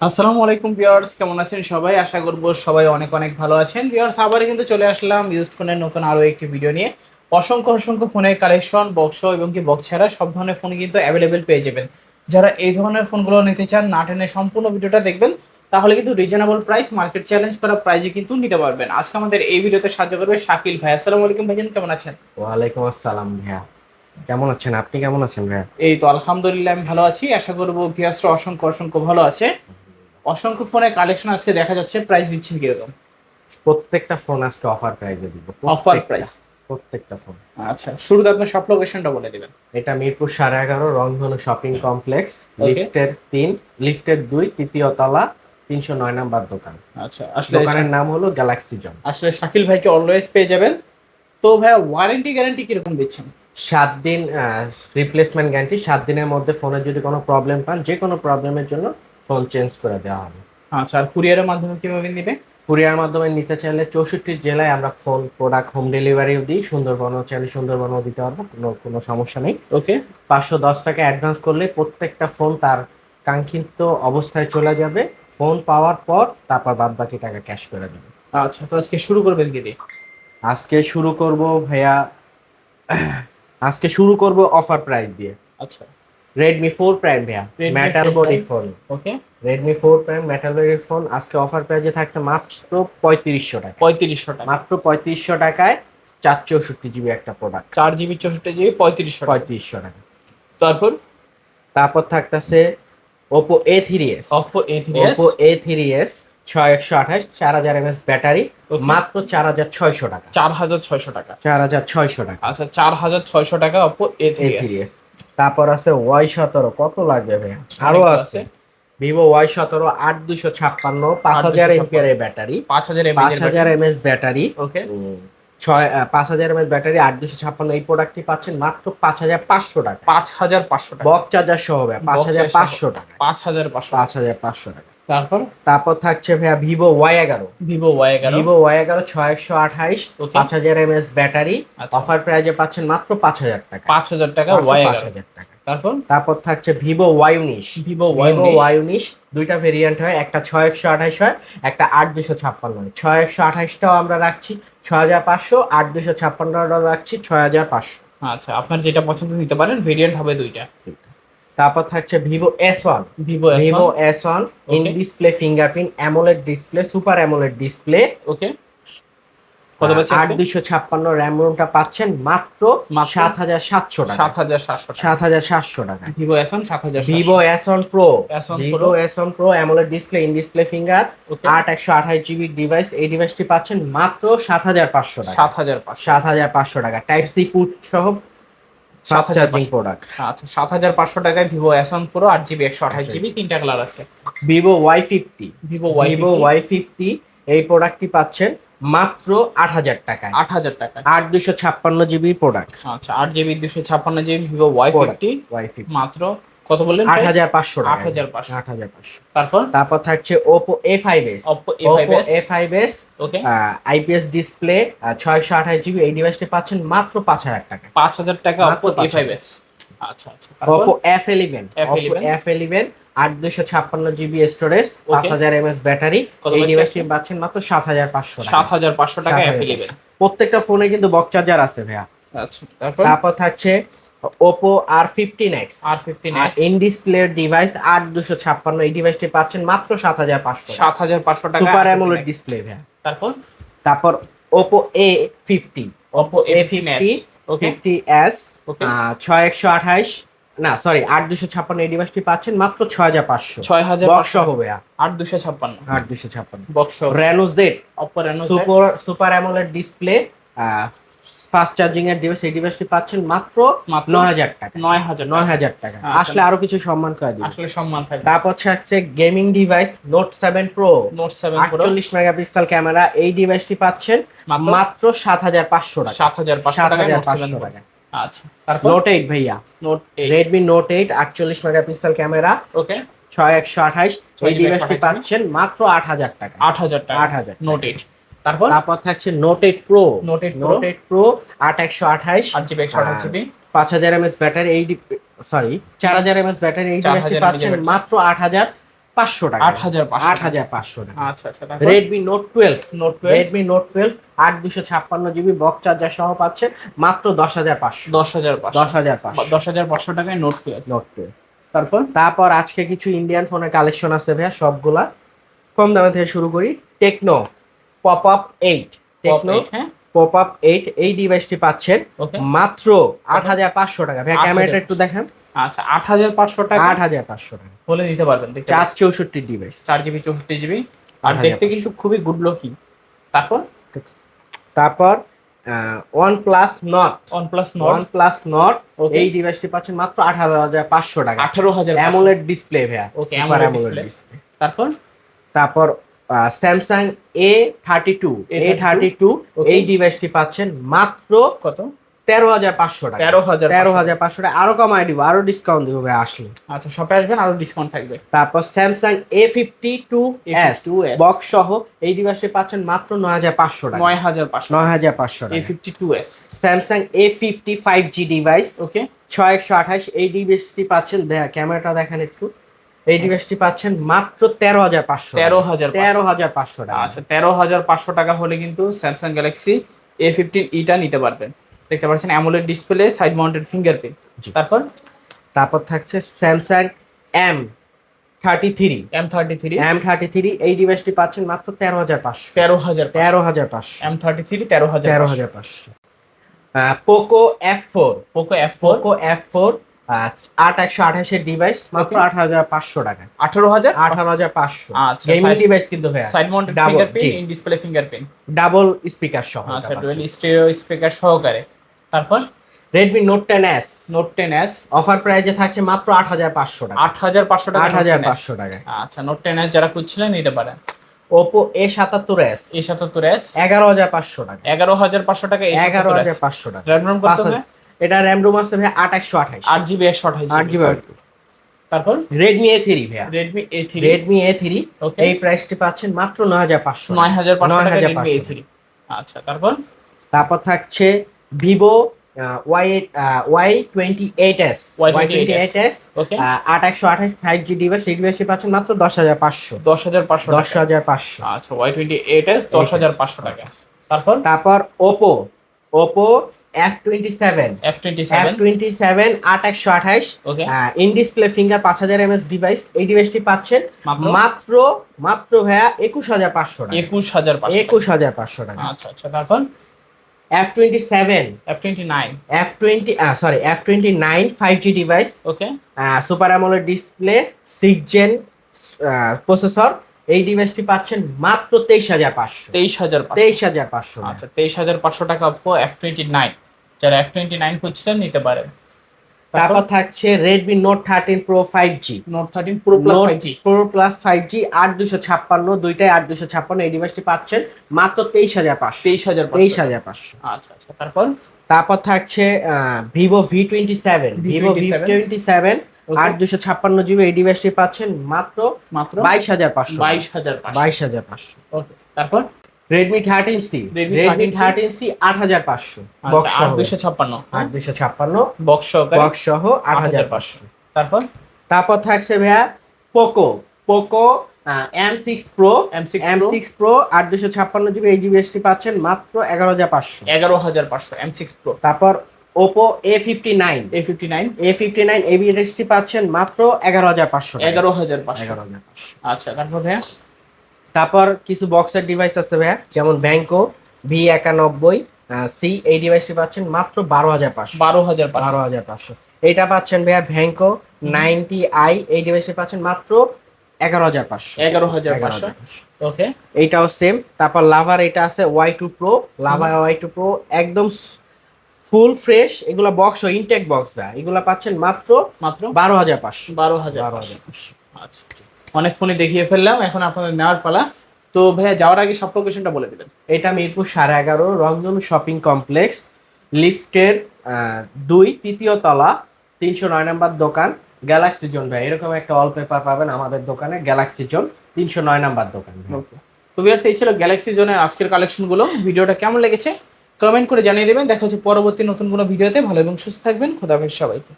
আসসালামু আলাইকুম ভিউয়ার্স কেমন আছেন সবাই? আশা করব সবাই অনেক অনেক ভালো আছেন। ভিউয়ার্স আবার কিন্তু চলে আসলাম ইউজড ফোনের নতুন আরও একটি ভিডিও নিয়ে। অসংখ্য অসংখ্য ফোনের কালেকশন বক্স এবং কি বক্স ছাড়া সব ধরনের ফোন কিন্তু অ্যাভেলেবেল পেয়ে যাবেন। যারা এই ধরনের ফোনগুলো নিতে চান না টেনে সম্পূর্ণ ভিডিওটা দেখবেন তাহলে কিন্তু রিজনেবল প্রাইস মার্কেট চ্যালেঞ্জ করা প্রাইজে কিন্তু নিতে পারবেন। আজকে আমাদের এই ভিডিওতে সাহায্য করবে শাকিল ভাই। আসসালামু আলাইকুম ভাইজান কেমন আছেন? ওয়ালাইকুম আসসালাম ভাইয়া। কেমন আছেন? আপনি কেমন আছেন ভাইয়া? এই তো আলহামদুলিল্লাহ আমি ভালো আছি। আশা করব ভিউয়ার্সরা অসংখ্য অসংখ্য ভালো আছে। অসংখ্য ফোনের কালেকশন আজকে দেখা যাচ্ছে প্রাইস দিচ্ছেন কীরকম? প্রত্যেকটা ফোন আজকে অফার প্রাইসে দিব অফার প্রাইস প্রত্যেকটা ফোন আচ্ছা শুরুতে আপনার সব লোকেশনটা বলে দিবেন। এটা মিরপুর সাড়ে এগারো রংধনু শপিং কমপ্লেক্স. লিফটের তিন লিফটের দুই তৃতীয় তলা তিনশো নয় নাম্বার দোকান। আচ্ছা আসলে দোকানের নাম হলো গ্যালাক্সি জন আসলে শাকিল ভাইকে অলওয়েজ পেয়ে যাবেন। তো ভাইয়া ওয়ারেন্টি গ্যারান্টি কীরকম দিচ্ছেন? সাত দিন রিপ্লেসমেন্ট গ্যারান্টি সাত দিনের মধ্যে ফোনের যদি কোনো প্রবলেম পান যে কোনো প্রবলেমের জন্য ফোন চেঞ্জ করে দেওয়া হবে। আচ্ছা আর কুরিয়ারের মাধ্যমে কীভাবে নিবে? কুরিয়ার মাধ্যমে নিতে চাইলে চৌষট্টি জেলায় আমরা ফোন প্রোডাক্ট হোম ডেলিভারিও দিই। সুন্দরবনও চাইলে সুন্দরবনও দিতে পারব কোনো কোনো সমস্যা নেই। ওকে। পাঁচশো দশ টাকা অ্যাডভান্স করলে প্রত্যেকটা ফোন তার কাঙ্ক্ষিত অবস্থায় চলে যাবে। ফোন পাওয়ার পর তারপর বাদ বাকি টাকা ক্যাশ করে দেবে। আচ্ছা তো আজকে শুরু করবেন কি আজকে শুরু করব ভাইয়া আজকে শুরু করব অফার প্রাইস দিয়ে। আচ্ছা। রেডমি ফোর প্রাইম ভাইয়া। Redmi matte 4 body phone okay Redmi four prime matte body phone আজকে অফার প্রাইসে থাকতে মাত্র পঁয়ত্রিশশো টাকা। পঁয়ত্রিশশো টাকা। মাত্র পঁয়ত্রিশশো টাকায় চার চৌষট্টি জিবি একটা প্রোডাক্ট চার জিবি চৌষট্টি জিবি পঁয়ত্রিশশো টাকা। পঁয়ত্রিশশো টাকা। তারপর? তারপর থাকতেছে Oppo A three S Oppo A three Oppo A three S ছয় একশো আঠাশ চার হাজার এমএস ব্যাটারি মাত্র চার হাজার ছয়শো টাকা। চার হাজার ছয়শো টাকা। চার হাজার ছয়শো টাকা। আচ্ছা চার হাজার ছয়শো টাকা অপো এ থ্রি এস তারপর আছে ওয়াই সতেরো কত লাগবে ভাইয়া? আরও আছে। ভিভো ওয়াই সতেরো আট দুশো ছাপ্পান্ন পাঁচ হাজার 8256 এমপিআর ব্যাটারি। পাঁচ হাজার পাঁচ এস হাজার এমএস ব্যাটারি। ওকে। ছয় পাঁচ হাজার এমএস ব্যাটারি আট দুশো ছাপ্পান্ন। এই প্রোডাক্টটি পাচ্ছেন মাত্র পাঁচ হাজার পাঁচশো টাকা। পাঁচ হাজার পাঁচশো টাকা। বক চার্জার সহ পাঁচ হাজার পাঁচশো টাকা। পাঁচ হাজার পাঁচশো পাঁচ হাজার পাঁচশো টাকা। তারপর? তারপর থাকছে ভাইয়া ভিভো ওয়াই এগারো। ভিভো ওয়াই এগারো। ভিভো ওয়াই এগারো ছয় একশো আঠাইশ পাঁচ হাজার এমএস ব্যাটারি। আচ্ছা। অফার প্রাইজে পাচ্ছেন মাত্র পাঁচ হাজার টাকা। পাঁচ হাজার টাকা ওয়াই পাঁচ হাজার টাকা। তারপর? তারপর থাকছে ভিভো ওয়াই উনিশ। ভিভো ওয়াই ভিভো ওয়াই উনিশ দুইটা ভেরিয়েন্ট হয় একটা ছয় একশো আঠাইশ হয় একটা আট দুশো ছাপ্পান্ন হয়। ছয় একশো আঠাইশটাও আমরা রাখছি ছয় হাজার পাঁচশো আট দুশো ছাপ্পান্নটাও রাখছি ছয় হাজার পাঁচশো। আচ্ছা আপনার যেটা পছন্দ নিতে পারেন ভেরিয়েন্ট হবে দুইটা। তারপর থাকছে Vivo S one Vivo Vivo S one in. Display fingerprint AMOLED display super AMOLED display okay কত পাচ্ছি আট দুশো ছাপ্পান্ন র্যাম রোমটা পাচ্ছেন মাত্র? সাত হাজার সাতশো টাকা সাত হাজার সাতশো সাত হাজার সাতশো টাকা ভিভো এস ওয়ান সাত হাজার Vivo S one pro S1 Vivo Pro। S one pro AMOLED display in display finger আট একশো আঠাশ জিবি ডিভাইস এই ডিভাইসটি পাচ্ছেন মাত্র সাত হাজার পাঁচশো টাকা সাত হাজার সাত হাজার পাঁচশো টাকা। টাইপ সি পুট সহ সাত চার্জিং। প্রোডাক্ট আচ্ছা সাত হাজার পাঁচশো টাকায় ভিভো এস ওয়ান প্রো আট জিবি একশো আঠাশ জিবি তিনটা কালার আছে। Vivo Y fifty Vivo Y Vivo Y fifty এই প্রোডাক্টটি পাচ্ছেন মাত্র আট হাজার টাকায়। আট হাজার টাকা আট দুশো ছাপ্পান্ন জিবি প্রোডাক্ট আচ্ছা আট জিবি দুশো ছাপ্পান্ন GB Vivo Y. Fifty Y fifty মাত্র কত বললেন আট হাজার পাঁচশো আট হাজার পাঁচশো। আট হাজার পাঁচশো। তারপর? তারপর থাকছে five S A five S okay IPS display GB এই ডিভাইসটি পাচ্ছেন মাত্র পাঁচ হাজার টাকা। পাঁচ হাজার টাকা 5,000 ফাইভ এস আচ্ছা আচ্ছা। ইলেভেন F11 এফ ইলেভেন আট দুশো ছাপ্পান্ন জিবি স্টোরেজ. পাঁচ হাজার এমএস ব্যাটারি এই পাচ্ছেন? ডিভাইসটি পাচ্ছেন মাত্র সাত হাজার পাঁচশো সাত হাজার পাঁচশো টাকা 7,500 এফ ইলেভেন প্রত্যেকটা ফোনে কিন্তু বক চার্জার আছে ভাইয়া। আচ্ছা তারপর? তারপর থাকছে Oppo R fifteen X R fifteen in display device আট দুশো ছাপ্পান্ন। এই ডিভাইসটি পাচ্ছেন মাত্র সাত হাজার পাঁচশো সাত হাজার পাঁচশো টাকা সুপার R15X অ্যামোলেড ডিসপ্লে ভাইয়া। তারপর? তারপর Oppo A fifty Oppo A okay fifty S ছয় একশো আঠাইশ। না সরি আট দুশো ছাপ্পান্ন। এই ডিভাইসটি পাচ্ছেন মাত্র ছয় হাজার পাঁচশো। ছয় হাজার বক্স ভাইয়া। আট দুশো ছাপ্পান্ন। আট দুশো ছাপ্পান্ন। Box Reno Z Oppo Reno super super AMOLED display fast charging এর ডিভাইস এই ডিভাইসটি পাচ্ছেন মাত্র নয় হাজার টাকা। নয় হাজার নয় হাজার টাকা। আচ্ছা। আসলে আরও কিছু সম্মান করে আসলে সম্মান থাকবে। তারপর gaming device note seven pro note seven আটচল্লিশ মেগাপিক্সেল ক্যামেরা এই ডিভাইসটি পাচ্ছেন মাত্র? সাত হাজার পাঁচশো টাকা। সাত হাজার পাঁচশো সাত টাকা হাজার পাঁচশো টাকা। আচ্ছা নোট এইট ভাইয়া। নোট রেডমি নোট এইট আটচল্লিশ মেগাপিক্সেল ক্যামেরা। ওকে ছয় একশো আঠাইশ এই ডিভাইসটি পাচ্ছেন মাত্র আট হাজার টাকা। আট হাজার টাকা। আট হাজার নোট এইট তারপর? তারপর থাকছে note eight pro note eight note eight pro আট একশো আঠাইশ আট জিবি একশো আঠাশ জিবি। পাঁচ হাজার এমএস ব্যাটারি এই সরি চার হাজার এমএস ব্যাটারি এই 4000 ডিভাইসটি পাচ্ছেন মাত্র আট হাজার পাঁচশো টাকা। আট হাজার আট হাজার পাঁচশো টাকা। আচ্ছা আচ্ছা Redmi note twelve note Redmi note twelve আট দুশো ছাপ্পান্ন জিবি বক্স চার্জার সহ পাচ্ছেন মাত্র দশ হাজার পাঁচশো। দশ হাজার দশ হাজার পাঁচশো। দশ হাজার পাঁচশো টাকায় নোট টুয়েলভ নোট টুয়েলভ তারপর? তারপর আজকে কিছু ইন্ডিয়ান ফোনের কালেকশন আছে ভাইয়া সবগুলা। কম দামে থেকে শুরু করি। Tecno pop up eight Tecno pop up eight এই ডিভাইসটি পাচ্ছেন মাত্র আট হাজার পাঁচশো টাকা। 8,500 ক্যামেরাটা একটু দেখেন। আচ্ছা আট হাজার পাঁচশো টাকা? আট হাজার পাঁচশো টাকা। বলে নিতে পারবেন চার চৌষট্টি ডিভাইস চার জিবি চৌষট্টি জিবি আর দেখতে কিন্তু খুবই গুড লুকিং তারপর? তারপর one plus Nord one plus one plus Nord. এই ডিভাইসটি পাচ্ছেন মাত্র আঠারো হাজার পাঁচশো টাকা। আঠারো হাজার অ্যামোলেড ডিসপ্লে ভাইয়া। AMOLED display। display। তারপর? তারপর Samsung A thirty two A thirty two. এই ডিভাইসটি পাচ্ছেন মাত্র কত? তেরো হাজার পাঁচশো টাকা। তেরো হাজার তেরো হাজার পাঁচশো টাকা। আরও কমাই দিব আরও ডিসকাউন্ট দিব ভাই আসলে। আচ্ছা শপে আসবেন আরও ডিসকাউন্ট থাকবে। তারপর Samsung A fifty two S A52s box সহ এই ডিভাইসটি পাচ্ছেন মাত্র নয় হাজার পাঁচশো টাকা। নয় হাজার পাঁচশো নয় হাজার পাঁচশো A fifty two S Samsung A fifty five G device okay ছয় একশো আঠাশ এই ডিভাইসটি পাচ্ছেন। ক্যামেরাটা দেখেন একটু। এই ডিভাইসটি পাচ্ছেন মাত্র তেরো হাজার পাঁচশো তেরো হাজার তেরো হাজার পাঁচশো টাকা। আচ্ছা তেরো হাজার পাঁচশো টাকা হলে কিন্তু স্যামসাং গ্যালাক্সি এ ফিফটিন ইটা নিতে পারবেন। দেখতে পাচ্ছেন AMOLED display side mounted fingerprint তারপর? তারপর থাকছে Samsung M thirty three M thirty three M thirty three এই ডিভাইসটি পাচ্ছেন মাত্র তেরো হাজার পাঁচশো। তেরো হাজার তেরো হাজার পাঁচশো। এম থার্টি থ্রি তেরো হাজার তেরো হাজার পাঁচশো। Poco F four Poco F four Poco F four আট একশো আঠাশের ডিভাইস মাত্র আট হাজার পাঁচশো টাকা। আঠারো হাজার? আঠারো হাজার পাঁচশো। আচ্ছা, গেমিং ডিভাইস কিন্তু ভাইয়া side Double, fingerprint. In display fingerprint double speaker সহ আচ্ছা ডুয়েল স্টেরিও স্পিকার সহকারে। তারপর? Redmi Note ten S Note ten S offer প্রাইজে থাকছে মাত্র আট হাজার পাঁচশো টাকা। আট হাজার পাঁচশো টাকা আট হাজার পাঁচশো টাকা। আচ্ছা নোট টেন এস যারা খুঁজছিলেন নিতে পারেন। ওপো এ সাতাত্তর এস এ সাতাত্তর এস এগারো হাজার পাঁচশো টাকা। এগারো হাজার পাঁচশো টাকা এগারো হাজার পাঁচশো টাকা। র্যাম রোম কত। এটা র্যাম রোম আছে ভাই আট একশো আঠাইশ আট জিবি একশো আঠাইশ আট জিবি তারপর? রেডমি এ থ্রি ভাইয়া। Redmi A three Redmi A three এই প্রাইসটি পাচ্ছেন মাত্র নয় হাজার পাঁচশো নয় হাজার পাঁচশো 9,500 রেডমি এ থ্রি আচ্ছা তারপর? তারপর থাকছে Vivo Y Y twenty eight S Y twenty eight S okay আট একশো আঠাশ ফাইভ জি ডিভাইস এই ডিভাইসটি পাচ্ছেন মাত্র দশ হাজার পাঁচশো। দশ হাজার পাঁচশো দশ হাজার পাঁচশো। আচ্ছা ওয়াই টোয়েন্টি এইট এস দশ হাজার পাঁচশো টাকা। তারপর? তারপর Oppo Oppo F twenty seven F twenty seven twenty seven আট একশো আঠাশ। ওকে ইন ডিসপ্লে ফিঙ্গার পাঁচ হাজার এমএস ডিভাইস এই ডিভাইসটি পাচ্ছেন মাত্র? মাত্র ভাইয়া একুশ হাজার পাঁচশো টাকা। একুশ হাজার একুশ হাজার পাঁচশো টাকা। আচ্ছা আচ্ছা তারপর? F twenty seven F twenty nine F twenty sorry F twenty nine five G device okay super AMOLED display six gen processor এই ডিভাইসটি পাচ্ছেন মাত্র তেইশ হাজার পাঁচশো। তেইশ হাজার তেইশ হাজার পাঁচশো আচ্ছা তেইশ হাজার পাঁচশো টাকা এফ টোয়েন্টি নাইন যারা এফ টোয়েন্টি নাইন খুঁজছিলেন নিতে পারেন। তারপর থাকছে Redmi Note thirteen Pro five G Note thirteen Pro plus five G Pro plus five G আট দুশো ছাপ্পান্ন দুইটাই আট দুশো ছাপ্পান্ন এই ডিভাইসটি পাচ্ছেন মাত্র তেইশ হাজার পাঁচশো। তেইশ হাজার তেইশ হাজার পাঁচশো। আচ্ছা আচ্ছা তারপর? তারপর থাকছে Vivo V twenty seven Vivo V V27 twenty seven আট দুশো ছাপ্পান্ন জিবি এই ডিভাইসটি পাচ্ছেন মাত্র মাত্র বাইশ হাজার পাঁচশো। বাইশ হাজার বাইশ হাজার পাঁচশো। ওকে তারপর? Redmi thirteen C Redmi thirteen C আট হাজার পাঁচশো। আচ্ছা আট দুশো ছাপ্পান্ন আট দুশো ছাপ্পান্ন। বক্স বক্স সহ আট হাজার পাঁচশো। তারপর? তারপর থাকছে ভাইয়া Poco Poco M six Pro M six M six Pro আট দুশো ছাপ্পান্ন জিবি এই জিবিএসটি পাচ্ছেন মাত্র এগারো হাজার পাঁচশো। এগারো হাজার পাঁচশো এম সিক্স প্রো তারপর Oppo A fifty nine A fifty nine A fifty nine এবিএসটি পাচ্ছেন মাত্র এগারো হাজার পাঁচশো এগারো হাজার পাঁচশো। এগারো হাজার পাঁচশো। আচ্ছা তারপর ভাইয়া? তারপর কিছু বক্সের ডিভাইস আছে ভাইয়া যেমন ব্যাংকো ভি একানব্বই সি এই ডিভাইসটি পাচ্ছেন মাত্র বারো হাজার পাঁচশো। বারো হাজার বারো হাজার পাঁচশো। এটা পাচ্ছেন ভাইয়া ভ্যাঙ্কো নাইনটি আই এই ডিভাইসটি পাচ্ছেন মাত্র এগারো হাজার পাঁচশো। এগারো হাজার পাঁচশো। ওকে এইটাও সেম তারপর লাভার এটা আছে ওয়াই টু প্রো লাভার ওয়াই টু প্রো একদম ফুল ফ্রেশ এগুলা বক্স ইনটেক বক্স ভাইয়া এগুলা পাচ্ছেন মাত্র মাত্র? বারো হাজার পাঁচশো। বারো হাজার বারো হাজার পাঁচশো। আচ্ছা। অনেক ফোনে দেখিয়ে ফেললাম এখন আপনাদের নেওয়ার পালা। তো ভাইয়া যাওয়ার আগে সব লোকেশনটা বলে দিবেন। এটা মিরপুর সাড়ে এগারো রংধনু শপিং কমপ্লেক্স লিফটের দুই তৃতীয় তলা তিনশো নয় নাম্বার দোকান গ্যালাক্সি জোন ভাই। এরকম একটা অল পেপার পাবেন আমাদের দোকানে গ্যালাক্সি জোন তিনশো নয় নাম্বার দোকান। তো ভিউয়ার্স এই ছিল গ্যালাক্সি জোনের আজকের কালেকশনগুলো ভিডিওটা কেমন লেগেছে? কমেন্ট করে জানিয়ে দেবেন। দেখা হচ্ছে পরবর্তী নতুন কোনো ভিডিওতে। ভালো এবং সুস্থ থাকবেন। খোদাফেজ সবাইকে।